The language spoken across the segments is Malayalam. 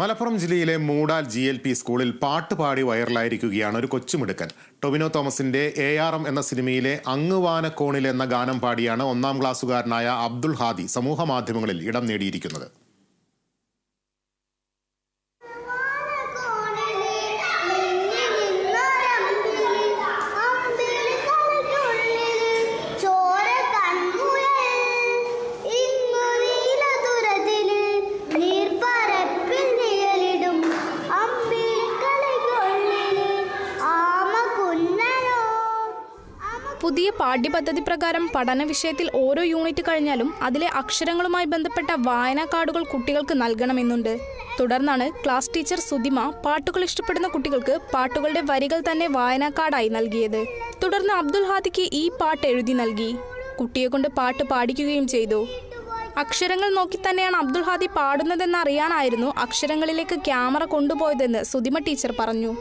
മലപ്പുറം ജില്ലയിലെ മൂടാൽ ജി എൽ പി സ്കൂളിൽ പാട്ടുപാടി വൈറലായിരിക്കുകയാണ് ഒരു കൊച്ചുമിടുക്കൻ. ടൊവിനോ തോമസിന്റെ എ ആർ എം എന്ന സിനിമയിലെ അങ്ങുവാനക്കോണിൽ എന്ന ഗാനം പാടിയാണ് ഒന്നാം ക്ലാസ്സുകാരനായ അബ്ദുൾ ഹാദി സമൂഹ മാധ്യമങ്ങളിൽ ഇടം നേടിയിരിക്കുന്നത്. പുതിയ പാഠ്യപദ്ധതി പ്രകാരം പഠന വിഷയത്തിൽ ഓരോ യൂണിറ്റ് കഴിഞ്ഞാലും അതിലെ അക്ഷരങ്ങളുമായി ബന്ധപ്പെട്ട വായനാ കാർഡുകൾ കുട്ടികൾക്ക് നൽകണമെന്നുണ്ട്. തുടർന്നാണ് ക്ലാസ് ടീച്ചർ സുതിമ പാട്ടുകൾ ഇഷ്ടപ്പെടുന്ന കുട്ടികൾക്ക് പാട്ടുകളുടെ വരികൾ തന്നെ വായനാ കാർഡായി നൽകിയത്. തുടർന്ന് അബ്ദുൽ ഹാദിക്ക് ഈ പാട്ട് എഴുതി നൽകി. കുട്ടിയെ കൊണ്ട് പാട്ട് പാടിക്കുകയും ചെയ്തു. അക്ഷരങ്ങൾ നോക്കി തന്നെയാണ് അബ്ദുൽ ഹാദി പാടുന്നതെന്ന് അറിയാനായിരുന്നു അക്ഷരങ്ങളിലേക്ക് ക്യാമറ കൊണ്ടുപോയതെന്ന് സുതിമ ടീച്ചർ പറഞ്ഞു.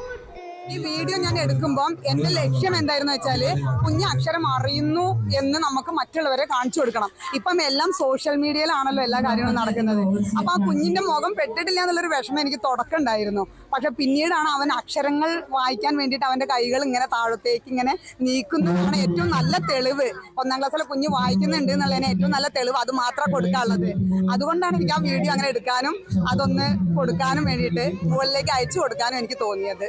ഈ വീഡിയോ ഞാൻ എടുക്കുമ്പോൾ എന്റെ ലക്ഷ്യം എന്തായിരുന്നു വെച്ചാൽ കുഞ്ഞ് അക്ഷരം അറിയുന്നു എന്ന് നമുക്ക് മറ്റുള്ളവരെ കാണിച്ചു കൊടുക്കണം. ഇപ്പം എല്ലാം സോഷ്യൽ മീഡിയയിലാണല്ലോ എല്ലാ കാര്യങ്ങളും നടക്കുന്നത്. അപ്പൊ ആ കുഞ്ഞിന്റെ മുഖം പെട്ടിട്ടില്ല എന്നുള്ളൊരു വിഷമം എനിക്ക് തുടക്കമുണ്ടായിരുന്നു പക്ഷെ പിന്നീടാണ് അവൻ അക്ഷരങ്ങൾ വായിക്കാൻ വേണ്ടിയിട്ട് അവന്റെ കൈകൾ ഇങ്ങനെ താഴത്തേക്ക് ഇങ്ങനെ നീക്കുന്നതാണ് ഏറ്റവും നല്ല തെളിവ്. ഒന്നാം ക്ലാസ്സിലെ കുഞ്ഞ് വായിക്കുന്നുണ്ട് എന്നുള്ളതിന് ഏറ്റവും നല്ല തെളിവ് അത് മാത്രം കൊടുക്കാനുള്ളത്. അതുകൊണ്ടാണ് എനിക്ക് ആ വീഡിയോ അങ്ങനെ എടുക്കാനും അതൊന്ന് കൊടുക്കാനും വേണ്ടിയിട്ട് മുകളിലേക്ക് അയച്ചു കൊടുക്കാനും എനിക്ക് തോന്നിയത്.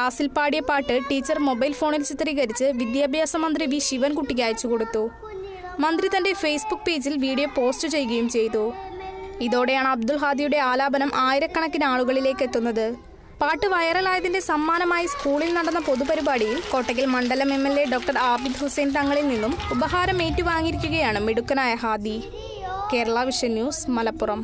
ക്ലാസ്സിൽ പാടിയ പാട്ട് ടീച്ചർ മൊബൈൽ ഫോണിൽ ചിത്രീകരിച്ച് വിദ്യാഭ്യാസ മന്ത്രി വി ശിവൻകുട്ടിക്ക് അയച്ചു കൊടുത്തു. മന്ത്രി തന്റെ ഫേസ്ബുക്ക് പേജിൽ വീഡിയോ പോസ്റ്റ് ചെയ്യുകയും ചെയ്തു. ഇതോടെയാണ് അബ്ദുൽ ഹാദിയുടെ ആലാപനം ആയിരക്കണക്കിന് ആളുകളിലേക്ക് എത്തുന്നത്. പാട്ട് വൈറലായതിന്റെ സമ്മാനമായി സ്കൂളിൽ നടന്ന പൊതുപരിപാടിയിൽ കോട്ടയ്ക്കൽ മണ്ഡലം M L A doctor Abid Hussain തങ്ങളിൽ നിന്നും ഉപഹാരം ഏറ്റുവാങ്ങിയിരിക്കുകയാണ് മിടുക്കനായ Hadi. Kerala vision news Malappuram.